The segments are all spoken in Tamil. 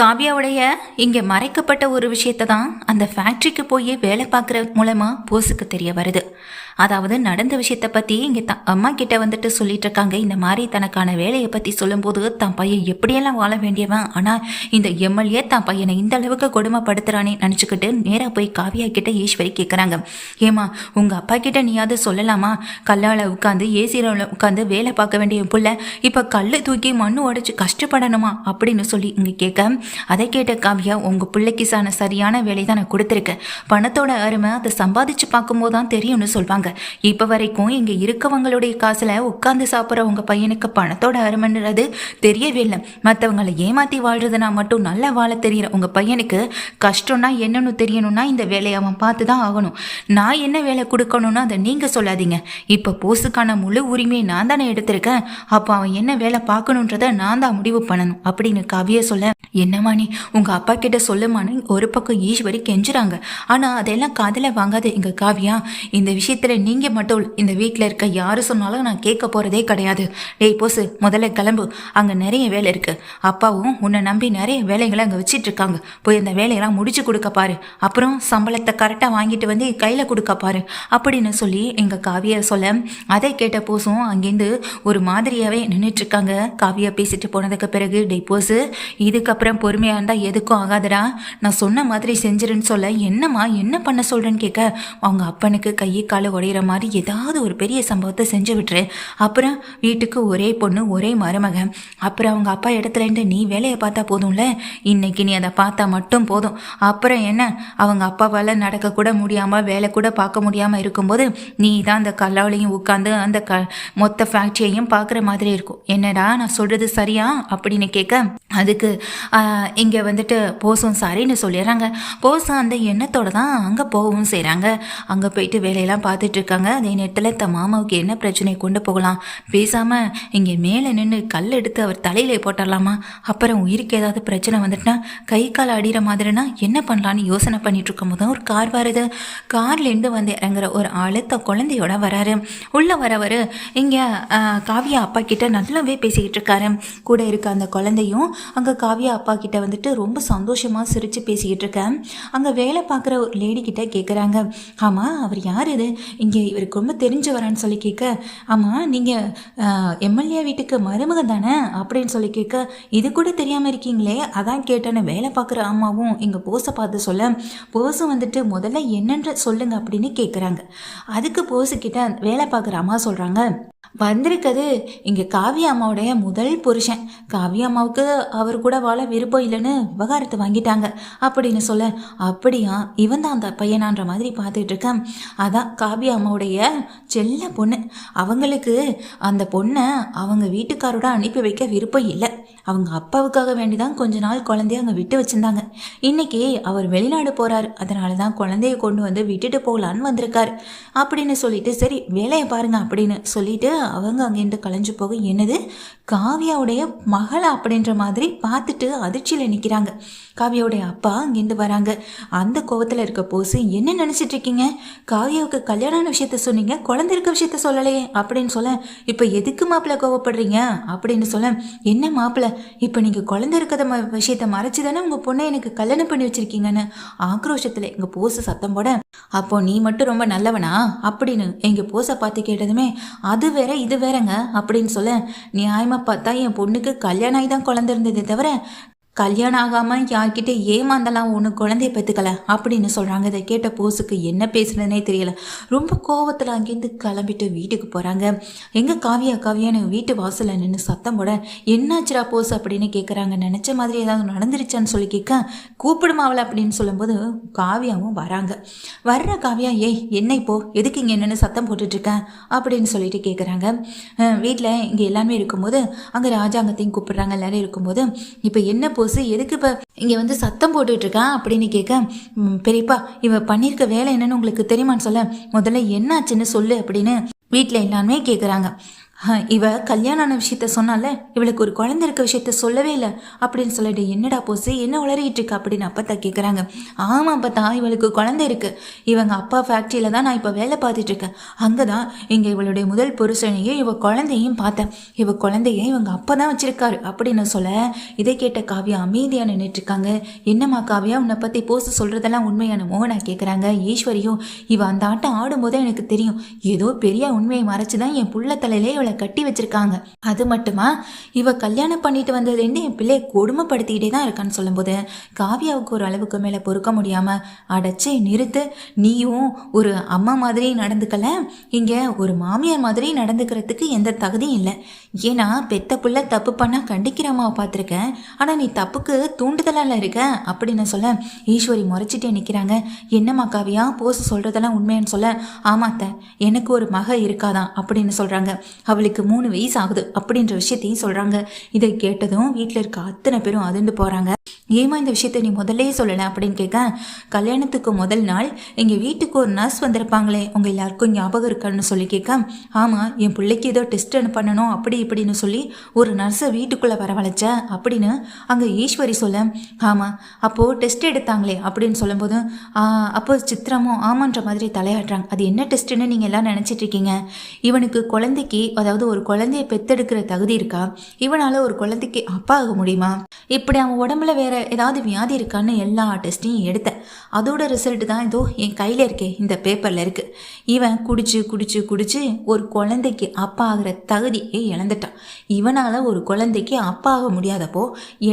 காவ்யாவுடைய இங்கே மறைக்கப்பட்ட ஒரு விஷயத்தை தான் அந்த ஃபேக்ட்ரிக்கு போய் வேலை பார்க்குற மூலமாக போஸுக்கு தெரிய வருது. அதாவது நடந்த விஷயத்தை பற்றி இங்கே த அம்மா கிட்ட வந்துட்டு சொல்லிட்டு இருக்காங்க. இந்த மாதிரி தனக்கான வேலையை பற்றி சொல்லும்போது தன் பையன் எப்படியெல்லாம் வாழ வேண்டியவன்? ஆனால் இந்த எம்எல்ஏ தான் பையனை இந்த அளவுக்கு கொடுமைப்படுத்துகிறானே நினச்சிக்கிட்டு நேராக போய் காவியா கிட்ட ஈஸ்வரி கேட்குறாங்க ஏமா உங்கள் அப்பா கிட்ட நீயாவது சொல்லலாமா? கல்லால் உட்காந்து ஏசியில் உட்காந்து வேலை பார்க்க வேண்டிய புள்ள இப்போ கல் தூக்கி மண்ணு உடச்சி கஷ்டப்படணுமா? அப்படின்னு சொல்லி இங்கே கேட்க அதை கேட்ட காவியா உங்கள் பிள்ளைக்கு சான சரியான வேலை தான் நான் கொடுத்துருக்கேன். பணத்தோட அருமை அதை சம்பாதிச்சு பார்க்கும்போது தான் தெரியும்னு சொல்வாங்க. இப்போ வரைக்கும் இங்கே இருக்கவங்களுடைய காசில் உட்காந்து சாப்பிட்ற உங்கள் பையனுக்கு பணத்தோட அருமைன்றது தெரியவே இல்லை. மற்றவங்களை ஏமாற்றி வாழ்றதுனா மட்டும் நல்லா வாழ தெரியுற உங்கள் பையனுக்கு கஷ்டம்னா என்னன்னு தெரியணும்னா இந்த வேலையை அவன் பார்த்து தான் ஆகணும். நான் என்ன வேலை கொடுக்கணும்னு அதை நீங்கள் சொல்லாதீங்க. இப்போ போஸுக்கான முழு உரிமையை நான் தானே எடுத்திருக்கேன். அப்போ அவன் என்ன வேலை பார்க்கணுன்றதை நான் தான் முடிவு பண்ணணும். அப்படின்னு காவிய சொல்ல என்ன என்னம்மா நீ உங்கள் அப்பா கிட்ட சொல்லுமான்னு ஒரு பக்கம் ஈஸ்வரி கெஞ்சுறாங்க. ஆனால் அதெல்லாம் காதில் வாங்காது எங்கள் காவியா. இந்த விஷயத்தில் நீங்கள் மட்டும் இந்த வீட்டில் இருக்க யார் சொன்னாலும் நான் கேட்க போகிறதே கிடையாது. டேய் போசு முதல்ல கிளம்பு. அங்கே நிறைய வேலை இருக்குது அப்பாவும் உன்னை நம்பி நிறைய வேலைகளை அங்கே வச்சிட்ருக்காங்க போய் அந்த வேலையெல்லாம் முடிச்சு கொடுக்க பாரு. அப்புறம் சம்பளத்தை கரெக்டாக வாங்கிட்டு வந்து கையில் கொடுக்க பாரு. அப்படின்னு சொல்லி எங்கள் காவியா சொல்ல அதை கேட்ட போசும் அங்கேருந்து ஒரு மாதிரியாகவே நின்றுட்டுருக்காங்க காவியா பேசிட்டு போனதுக்கு பிறகு டேய் போசு இதுக்கப்புறம் பொறுமையாக இருந்தால் எதுக்கும் ஆகாதடா. நான் சொன்ன மாதிரி செஞ்சிருன்னு சொல்ல என்னம்மா என்ன பண்ண சொல்கிறேன்னு கேட்க அவங்க அப்பனுக்கு கையை காலை உடையிற மாதிரி ஏதாவது ஒரு பெரிய சம்பவத்தை செஞ்சு விட்டுரு. அப்புறம் வீட்டுக்கு ஒரே பொண்ணு ஒரே மருமகன் அப்புறம் அவங்க அப்பா இடத்துலேருந்து நீ வேலையை பார்த்தா போதும்ல? இன்னைக்கு நீ அதை பார்த்தா மட்டும் போதும். அப்புறம் என்ன? அவங்க அப்பாவால் நடக்கக்கூட முடியாமல் வேலை கூட பார்க்க முடியாமல் இருக்கும்போது நீ தான் அந்த கல்லாலையும் உட்காந்து அந்த க மொத்த ஃபேக்ட்ரியையும் பார்க்குற மாதிரி இருக்கும். என்னடா நான் சொல்கிறது சரியா? அப்படின்னு கேட்க அதுக்கு இங்கே வந்துட்டு போசும் சாரின்னு சொல்லிடுறாங்க. போசும் அந்த எண்ணத்தோடு தான் அங்கே போகவும் செய்கிறாங்க அங்கே போயிட்டு வேலையெல்லாம் பார்த்துட்ருக்காங்க அதே நேரத்தில் த மாமாவுக்கு என்ன பிரச்சனை கொண்டு போகலாம்? பேசாமல் இங்கே மேலே நின்று கல் எடுத்து அவர் தலையிலே போட்டுடலாமா? அப்புறம் உயிருக்கு ஏதாவது பிரச்சனை வந்துட்டுனா கை கால் அடிகிற மாதிரினா என்ன பண்ணலான்னு யோசனை பண்ணிகிட்ருக்கும் போது ஒரு கார் வருது. கார்லேருந்து வந்து இறங்குற ஒரு அழுத்த த குழந்தையோட வராரு. உள்ளே வரவர் இங்கே காவியா அப்பா கிட்ட நல்லாவே பேசிக்கிட்டு இருக்காரு. கூட இருக்க அந்த குழந்தையும் அங்கே காவியா அப்பா கிட்ட வந்துட்டு ரொம்ப சந்தோஷமாக சிரித்து பேசிக்கிட்டு இருக்கேன். அங்கே வேலை பார்க்குற ஒரு லேடி கிட்ட கேட்குறாங்க ஆமாம் அவர் யார் இது? இங்கே இவருக்கு ரொம்ப தெரிஞ்சவரான்னு சொல்லி கேட்க ஆமாம் நீங்கள் எம்எல்ஏ வீட்டுக்கு மருமகன் தானே? அப்படின்னு சொல்லி கேட்க இது கூட தெரியாமல் இருக்கீங்களே? அதான் கேட்டேன்னு வேலை பார்க்குற அம்மாவும் இங்கே போஸை பார்த்து சொல்ல போஸும் வந்துட்டு முதல்ல என்னன்ற சொல்லுங்க அப்படின்னு கேட்குறாங்க அதுக்கு போஸு கிட்ட வேலை பார்க்குற அம்மா சொல்கிறாங்க வந்திருக்கிறது இங்கே காவியா அம்மாவுடைய முதல் புருஷன். காவியா அம்மாவுக்கு அவர் கூட வாழ விருப்பம் இல்லைன்னு விவகாரத்தை வாங்கிட்டாங்க. அப்படின்னு சொல்ல அப்படியா இவன் தான் அந்த பையனான்ற மாதிரி பார்த்துட்டு இருக்கேன். அதான் காவியா அம்மாவுடைய செல்ல பொண்ணு. அவங்களுக்கு அந்த பொண்ணை அவங்க வீட்டுக்காரோட அனுப்பி வைக்க விருப்பம் இல்லை. அவங்க அப்பாவுக்காக வேண்டி தான் கொஞ்ச நாள் குழந்தைய அங்கே விட்டு வச்சிருந்தாங்க. இன்னைக்கு அவர் வெளிநாடு போறாரு. அதனால தான் குழந்தைய கொண்டு வந்து விட்டுட்டு போகலான்னு வந்திருக்காரு. அப்படின்னு சொல்லிட்டு சரி வேலையை பாருங்க அப்படின்னு சொல்லிட்டு அவங்க அங்கேருந்து கலைஞ்சு போக என்னது காவியாவுடைய மகள் அப்படின்ற மாதிரி பார்த்துட்டு அதிர்ச்சியில் நிற்கிறாங்க காவியாவுடைய அப்பா அங்கேருந்து வராங்க. அந்த கோவத்தில் இருக்க போசு என்ன நினச்சிட்டு இருக்கீங்க? காவியாவுக்கு கல்யாணான விஷயத்த சொன்னீங்க குழந்தை இருக்க விஷயத்த சொல்லலையே அப்படின்னு சொல்ல இப்போ எதுக்கு மாப்பிள்ளை கோவப்படுறீங்க? அப்படின்னு சொல்ல என்ன மாப்பிள்ளை இப்போ நீங்கள் குழந்தை இருக்கிற ம விஷயத்த மறைச்சு தானே உங்கள் பொண்ணை எனக்கு கல்யாணம் பண்ணி வச்சிருக்கீங்கன்னு? ஆக்ரோஷத்தில் எங்கள் போசு சத்தம் போட அப்போ நீ மட்டும் ரொம்ப நல்லவனா? அப்படின்னு எங்கள் போஸை பார்த்து கேட்டதுமே அது வேற இது வேறங்க அப்படின்னு சொல்ல நியாயமாக பார்த்தா என் பொண்ணுக்கு கல்யாணம் ஆகி தான் குழந்தை இருந்ததே தவிர கல்யாணம் ஆகாமல் யார்கிட்ட ஏமாந்தலாம் ஒன்று குழந்தைய பெற்றுக்கல அப்படின்னு சொல்கிறாங்க இதை கேட்ட போஸுக்கு என்ன பேசுனதுனே தெரியல. ரொம்ப கோவத்தில் அங்கேருந்து கிளம்பிட்டு வீட்டுக்கு போகிறாங்க எங்கே காவியா காவியான்னு வீட்டு வாசலில் நின்று சத்தம் போட என்னாச்சுடா போஸ்? அப்படின்னு கேட்குறாங்க நினச்ச மாதிரி ஏதாவது நடந்துருச்சான்னு சொல்லி கேட்க கூப்பிடுமா அவளை? அப்படின்னு சொல்லும்போது காவியாவும் வராங்க. வர்ற காவியா ஏய் என்ன இப்போ? எதுக்கு இங்கே என்னென்னு சத்தம் போட்டுட்ருக்கேன் அப்படின்னு சொல்லிட்டு கேட்குறாங்க வீட்டில் இங்கே எல்லாமே இருக்கும்போது அங்கே ராஜாங்கத்தையும் கூப்பிடுறாங்க. எல்லாரும் இருக்கும்போது இப்போ என்ன போஸ்? எதுக்கு இப்போ இங்கே வந்து சத்தம் போட்டுட்டு இருக்கான் அப்படின்னு கேட்க பெரியப்பா இவ பண்ணியிருக்க வேலை என்னன்னு உங்களுக்கு தெரியுமான்னு சொல்ல முதல்ல என்னாச்சுன்னு சொல்லு அப்படின்னு வீட்டில் எல்லாருமே கேட்குறாங்க இவ கல்யாணம் ஆன விஷயத்த சொன்னால இவளுக்கு ஒரு குழந்தை இருக்க விஷயத்த சொல்லவே இல்லை அப்படின்னு சொல்லிட்டு என்னடா போசி என்ன உளறிட்டு இருக்கு? அப்படின்னு அப்பத்தா கேட்குறாங்க ஆமாம் அப்பத்தா இவளுக்கு குழந்தை இருக்கு. இவங்க அப்பா ஃபேக்ட்ரியில தான் நான் இப்போ வேலை பார்த்துட்டு இருக்கேன். அங்கே தான் இங்கே இவளுடைய முதல் புருஷனையும் இவ குழந்தையும் பார்த்தேன். இவ குழந்தைய இவங்க அப்பா தான் வச்சிருக்காரு அப்படின்னு சொல்ல இதை கேட்ட காவியா அமைதியாக நின்றுட்டு இருக்காங்க. என்னம்மா காவியா உன்னை பற்றி போசு சொல்றதெல்லாம் உண்மையான நான் கேட்குறாங்க ஈஸ்வரியும் இவ அந்த ஆட்டம் ஆடும்போது எனக்கு தெரியும். ஏதோ பெரிய உண்மையை மறைச்சு தான் என் புள்ள தலையிலே இவளை கட்டி வச்சிருக்காங்க. அது மட்டுமா? இவ கல்யாணம் பண்ணிட்டு வந்ததுலேருந்து என் பிள்ளையை கொடுமைப்படுத்திக்கிட்டே தான் இருக்கான்னு சொல்லும்போது காவியாவுக்கு ஒரு அளவுக்கு மேலே பொறுக்க முடியாம அடைச்சே நிறுத்து நீயும் ஒரு அம்மா மாதிரி நடந்துக்கல இங்க ஒரு மாமியார் மாதிரி நடந்துக்கிறதுக்கு எந்த தகுதியும் இல்லை. ஏன்னா பெத்த புள்ள தப்பு பண்ணா கண்டிக்கிற அம்மாவை பார்த்துருக்கேன். ஆனா நீ தப்புக்கு தூண்டுதலால இருக்க அப்படின்னு சொல்ல ஈஸ்வரி முறைச்சிட்டே நிற்கிறாங்க என்னம்மா காவியா போஸ் சொல்றதெல்லாம் உண்மைன்னு சொல்ல ஆமாத்த எனக்கு ஒரு மக இருக்காதான் அப்படின்னு சொல்றாங்க. அவளுக்கு மூணு வயசு ஆகுது அப்படின்ற விஷயத்தையும் சொல்றாங்க. இதை கேட்டதும் வீட்டில் இருக்க அத்தனை பேரும் அதிர்ந்து போறாங்க. ஏமா இந்த விஷயத்த நீ முதல்லே சொல்லலை அப்படின்னு கேட்க கல்யாணத்துக்கு முதல் நாள் எங்கள் வீட்டுக்கு ஒரு நர்ஸ் வந்திருப்பாங்களே உங்கள் எல்லாருக்கும் ஞாபகம் இருக்கான்னு சொல்லி கேட்க ஆமாம் என் பிள்ளைக்கு ஏதோ டெஸ்ட் பண்ணணும் அப்படி இப்படின்னு சொல்லி ஒரு நர்ஸை வீட்டுக்குள்ளே வரவழைச்ச அப்படின்னு அங்கே ஈஸ்வரி சொல்ல ஆமாம் அப்போது டெஸ்ட் எடுத்தாங்களே அப்படின்னு சொல்லும்போது அப்போது அப்போ சித்திரமும் ஆமான்ற மாதிரி தலையாடுறாங்க அது என்ன டெஸ்ட்டுன்னு நீங்கள் எல்லாம் நினச்சிட்டு இருக்கீங்க. இவனுக்கு குழந்தைக்கு அதாவது ஒரு குழந்தைய பெத்தெடுக்கிற தகுதி இருக்கா? இவனால் ஒரு குழந்தைக்கு அப்பா ஆக முடியுமா? இப்படி அவன் உடம்புல வேற ஏதாவது வியாதி இருக்கான்னு எல்லா டெஸ்ட்டையும் எடுத்தேன். அதோட ரிசல்ட் தான் இதோ என் கையில் இருக்கே இந்த பேப்பரில் இருக்கு. இவன் குடிச்சு குடிச்சு குடிச்சு ஒரு குழந்தைக்கு அப்பா ஆகிற தகுதியை இழந்துட்டான். இவனால் ஒரு குழந்தைக்கு அப்பா ஆக முடியாதப்போ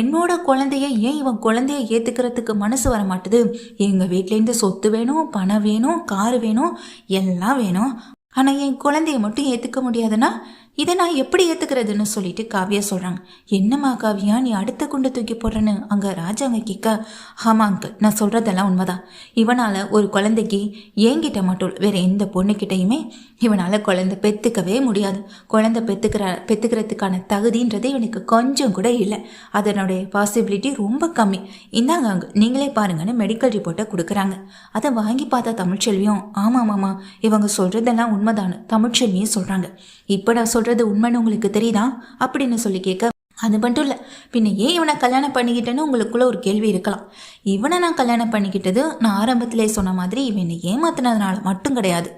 என்னோட குழந்தைய ஏன் இவன் குழந்தைய ஏற்றுக்கிறதுக்கு மனசு வர மாட்டுது எங்கள் வீட்டிலேருந்து சொத்து வேணும் பணம் வேணும் கார் வேணும் எல்லாம் வேணும். ஆனால் என் குழந்தைய மட்டும் ஏற்றுக்க முடியாதுன்னா இதை நான் எப்படி ஏற்றுக்கிறதுன்னு சொல்லிட்டு காவியா சொல்கிறாங்க என்னம்மா காவியா நீ அடுத்த குண்டு தூக்கி போடுறேன்னு அங்கே ராஜாங்க கேட்க ஆமா அங்கு நான் சொல்கிறதெல்லாம் உண்மைதான். இவனால் ஒரு குழந்தைக்கு என்கிட்ட மட்டும் இல்ல, வேற எந்த பொண்ணுக்கிட்டையுமே இவனால் குழந்தை பெற்றுக்கவே முடியாது. குழந்தை பெற்றுக்கிற பெற்றுக்கிறதுக்கான தகுதின்றது இவனுக்கு கொஞ்சம் கூட இல்லை. அதனுடைய பாசிபிலிட்டி ரொம்ப கம்மி. இந்தாங்க அங்கு நீங்களே பாருங்கன்னு மெடிக்கல் ரிப்போர்ட்டை கொடுக்குறாங்க. அதை வாங்கி பார்த்தா தமிழ்ச்செல்வியும் ஆமாம் மாமா இவங்க சொல்கிறதெல்லாம் உண்மைதான்னு தமிழ்ச்செல்வியும் சொல்கிறாங்க இப்போ நான் சொல்கிறது உண்மைன்னு உங்களுக்கு தெரியுதா? அப்படின்னு சொல்லி கேட்க அது மட்டும் இல்லை. பின்ன ஏன் இவனை கல்யாணம் பண்ணிக்கிட்டேன்னு உங்களுக்குள்ள ஒரு கேள்வி இருக்கலாம். இவனை நான் கல்யாணம் பண்ணிக்கிட்டது நான் ஆரம்பத்திலே சொன்ன மாதிரி இவனை ஏமாத்தினதுனால மட்டும் கிடையாது.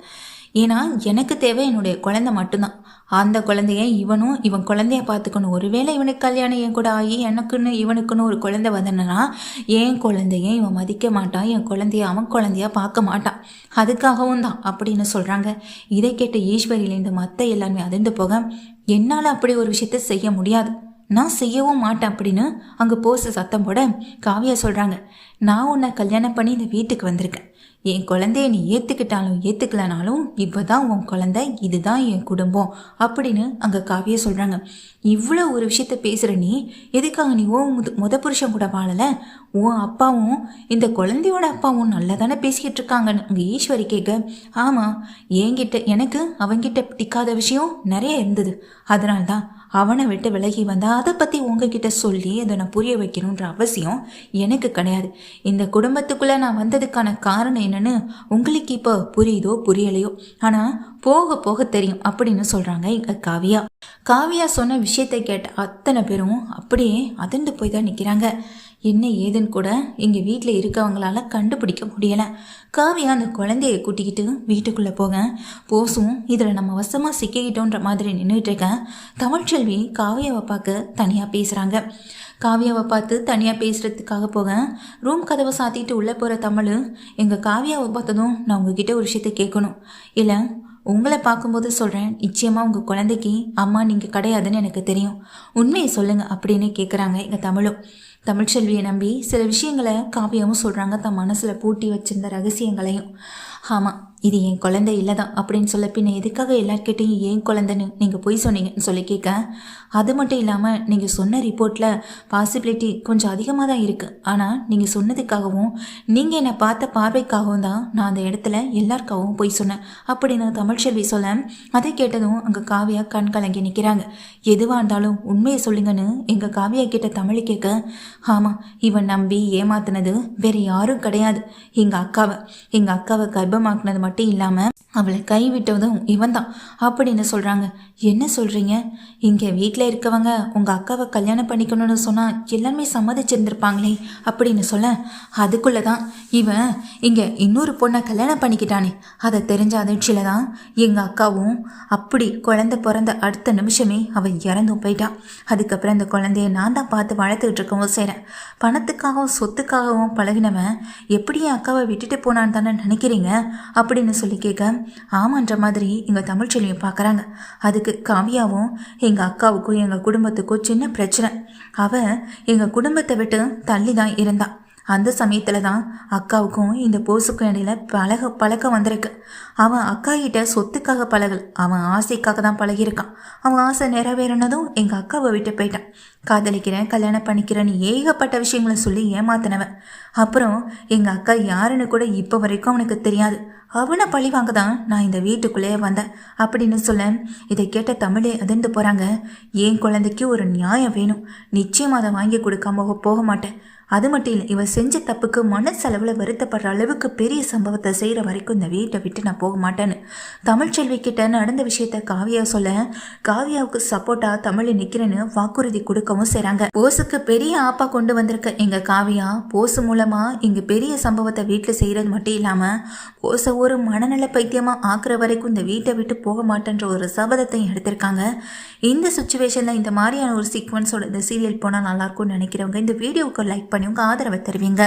ஏன்னா எனக்கு தேவை என்னுடைய குழந்தை மட்டும்தான். அந்த குழந்தைய இவனும் இவன் குழந்தைய பார்த்துக்கணும். ஒருவேளை இவனுக்கு கல்யாணம் என் கூட ஆகி எனக்குன்னு இவனுக்குன்னு ஒரு குழந்தை வந்தனா என் குழந்தைய இவன் மதிக்க மாட்டான். என் குழந்தைய அவன் குழந்தைய பார்க்க மாட்டான். அதுக்காகவும் தான் அப்படின்னு சொல்கிறாங்க இதை கேட்ட ஈஸ்வரியிலேருந்து மற்ற எல்லாருமே அதிர்ந்து போக என்னால் அப்படி ஒரு விஷயத்த செய்ய முடியாது. நான் செய்யவும் மாட்டேன் அப்படின்னு அங்கே போஸ் சத்தம் போட காவியா சொல்கிறாங்க நான் உன்னை கல்யாணம் பண்ணி இந்த வீட்டுக்கு வந்திருக்கேன். என் குழந்தைய நீ ஏற்றுக்கிட்டாலும் ஏற்றுக்கலனாலும் இப்போ தான் உன் குழந்தை இதுதான் என் குடும்பம் அப்படின்னு அங்கே காவியா சொல்கிறாங்க இவ்வளோ ஒரு விஷயத்த பேசுகிற நீ எதுக்காக நீ ஓ முத முத புருஷன் கூட வாழலை? உன் அப்பாவும் இந்த குழந்தையோட அப்பாவும் நல்லா தானே பேசிக்கிட்டு இருக்காங்கன்னு அங்கே ஈஸ்வரி கேட்க ஆமாம் என்கிட்ட எனக்கு அவங்கிட்ட பிடிக்காத விஷயம் நிறைய இருந்தது. அதனால்தான் அவனை விட்டு விலகி வந்தா அதை பற்றி உங்ககிட்ட சொல்லி அதை நான் புரிய வைக்கணுன்ற அவசியம் எனக்கு கிடையாது. இந்த குடும்பத்துக்குள்ளே நான் வந்ததுக்கான காரணம் என்னன்னு உங்களுக்கு இப்போ புரியுதோ புரியலையோ? ஆனால் போக போக தெரியும் அப்படின்னு சொல்கிறாங்க இங்கே காவியா. காவியா சொன்ன விஷயத்தை கேட்ட அத்தனை பேரும் அப்படியே அதிர்ந்து போய் தான் நிற்கிறாங்க என்ன ஏதுன்னு கூட எங்கள் வீட்டில் இருக்கவங்களால கண்டுபிடிக்க முடியலை. காவியா அந்த குழந்தைய கூட்டிக்கிட்டு வீட்டுக்குள்ளே போக போசும் இதில் நம்ம வசமாக சிக்கிக்கிட்டோன்ற மாதிரி நின்றுட்டு இருக்கேன் தமிழ்ச்செல்வி காவியாவை பார்க்க தனியாக பேசுகிறாங்க காவியாவை பார்த்து தனியாக பேசுகிறதுக்காக போக ரூம் கதவை சாத்திட்டு உள்ளே போகிற தமிழ் எங்கள் காவியாவை பார்த்ததும் நான் உங்ககிட்ட ஒரு விஷயத்தை கேட்கணும். இல்லை உங்களை பார்க்கும்போது சொல்கிறேன் நிச்சயமாக உங்கள் குழந்தைக்கு அம்மா நீங்கள் கிடையாதுன்னு எனக்கு தெரியும். உண்மையை சொல்லுங்கள் அப்படின்னு கேட்குறாங்க எங்கள் தமிழும். தமிழ்ச்செல்வியை நம்பி சில விஷயங்களை காவியமும் சொல்கிறாங்க தன் மனசில் பூட்டி வச்சிருந்த ரகசியங்களையும். ஆமாம் இது என் குழந்தை இல்லை தான் அப்படின்னு சொல்ல பின்ன எதுக்காக எல்லார்கிட்டையும் ஏன் குழந்தைன்னு நீங்கள் பொய் சொன்னீங்கன்னு சொல்லி கேட்க? அது மட்டும் இல்லாமல் நீங்கள் சொன்ன ரிப்போர்ட்டில் பாசிபிலிட்டி கொஞ்சம் அதிகமாக தான் இருக்குது ஆனால் நீங்கள் சொன்னதுக்காகவும் நீங்கள் என்னை பார்த்த பார்வைக்காகவும் தான் நான் அந்த இடத்துல எல்லாருக்காகவும் பொய் சொன்னேன். அப்படின்னு தமிழ்ச்செல்வி சொல்ல அதை கேட்டதும் அங்கே காவியா கண் கலங்கி நிற்கிறாங்க எதுவாக இருந்தாலும் உண்மையை சொல்லுங்கன்னு எங்கள் காவியா கிட்ட தமிழ் கேட்க ஆமாம் இவன் நம்பி ஏமாத்தினது வேறு யாரும் கிடையாது. எங்கள் அக்காவை எங்கள் அக்காவை கர்ப்பமாக்குனது மட்டும் இல்லாமல் அவளை கைவிட்டதும் இவன் தான் அப்படின்னு சொல்கிறாங்க என்ன சொல்கிறீங்க இங்கே வீட்டில் இருக்கவங்க உங்கள் அக்காவை கல்யாணம் பண்ணிக்கணும்னு சொன்னால் எல்லாருமே சம்மதிச்சிருந்திருப்பாங்களே அப்படின்னு சொல்ல அதுக்குள்ளே தான் இவன் இங்கே இன்னொரு பொண்ணை கல்யாணம் பண்ணிக்கிட்டானே. அதை தெரிஞ்ச அதிர்ச்சியில் தான் எங்கள் அக்காவும் அப்படி குழந்தை பிறந்த அடுத்த நிமிஷமே அவள் இறந்தும் போயிட்டான் அதுக்கப்புறம் அந்த குழந்தைய நான் தான் பார்த்து வளர்த்துக்கிட்டு இருக்கவும் செய்கிறேன் பணத்துக்காகவும் சொத்துக்காகவும் பழகினவன் எப்படி என் அக்காவை விட்டுட்டு போனான்னு தானே நினைக்கிறீங்க? அப்படி அப்படின்னு சொல்லி கேட்க ஆமான்ற மாதிரி எங்கள் தமிழ்ச்செல்வியை பார்க்குறாங்க. அதுக்கு காவியாவும் எங்கள் அக்காவுக்கும் எங்கள் குடும்பத்துக்கும் சின்ன பிரச்சனை. அவன் எங்கள் குடும்பத்தை விட்டு தள்ளி தான் இருந்தான் அந்த சமயத்தில் தான் அக்காவுக்கும் இந்த போஸுக்கும் இடையில பழக பழக்கம் வந்திருக்கு. அவன் அக்கா கிட்ட சொத்துக்காக பழகல். அவன் ஆசைக்காக தான் பழகியிருக்கான். அவன் ஆசை நிறைவேறினதும் எங்கள் அக்காவை விட்டு போயிட்டான். காதலிக்கிறேன் கல்யாணம் பண்ணிக்கிறேன்னு ஏகப்பட்ட விஷயங்களை சொல்லி ஏமாத்தினவன். அப்புறம் எங்கள் அக்கா யாருன்னு கூட இப்போ வரைக்கும் அவனுக்கு தெரியாது. அவனை பழி வாங்க தான் நான் இந்த வீட்டுக்குள்ளேயே வந்தேன் அப்படின்னு சொல்ல இதை கேட்ட தமிழே அதிர்ந்து போகிறாங்க என் குழந்தைக்கு ஒரு நியாயம் வேணும். நிச்சயம் அதை வாங்கி கொடுக்காம போக மாட்டேன். அது மட்டும் இல்லை இவன் செஞ்ச தப்புக்கு மனசளவில் வருத்தப்படுற அளவுக்கு பெரிய சம்பவத்தை செய்கிற வரைக்கும் இந்த வீட்டை விட்டு நான் போக மாட்டேன்னு. தமிழ்ச்செல்வி கிட்ட நடந்த விஷயத்த காவியா சொல்ல காவியாவுக்கு சப்போர்ட்டாக தமிழ் நிற்கிறேன்னு வாக்குறுதி கொடுக்கவும் செய்கிறாங்க போஸுக்கு பெரிய ஆப்பா கொண்டு வந்திருக்க எங்கள் காவியா போஸ் மூலமாக இங்கே பெரிய சம்பவத்தை வீட்டில் செய்கிறது மட்டும் இல்லாமல் போஸை ஒரு மனநல பைத்தியமாக ஆக்குற வரைக்கும் இந்த வீட்டை விட்டு போக மாட்டேன்ற ஒரு சபதத்தையும் எடுத்திருக்காங்க. இந்த சுச்சுவேஷனில் இந்த மாதிரியான ஒரு சீக்வன்ஸோட இந்த சீரியல் போனால் நல்லாயிருக்கும்னு நினைக்கிறவங்க இந்த வீடியோவுக்கு லைக் பண்ணி உங்கள் ஆதரவை தருவீங்க.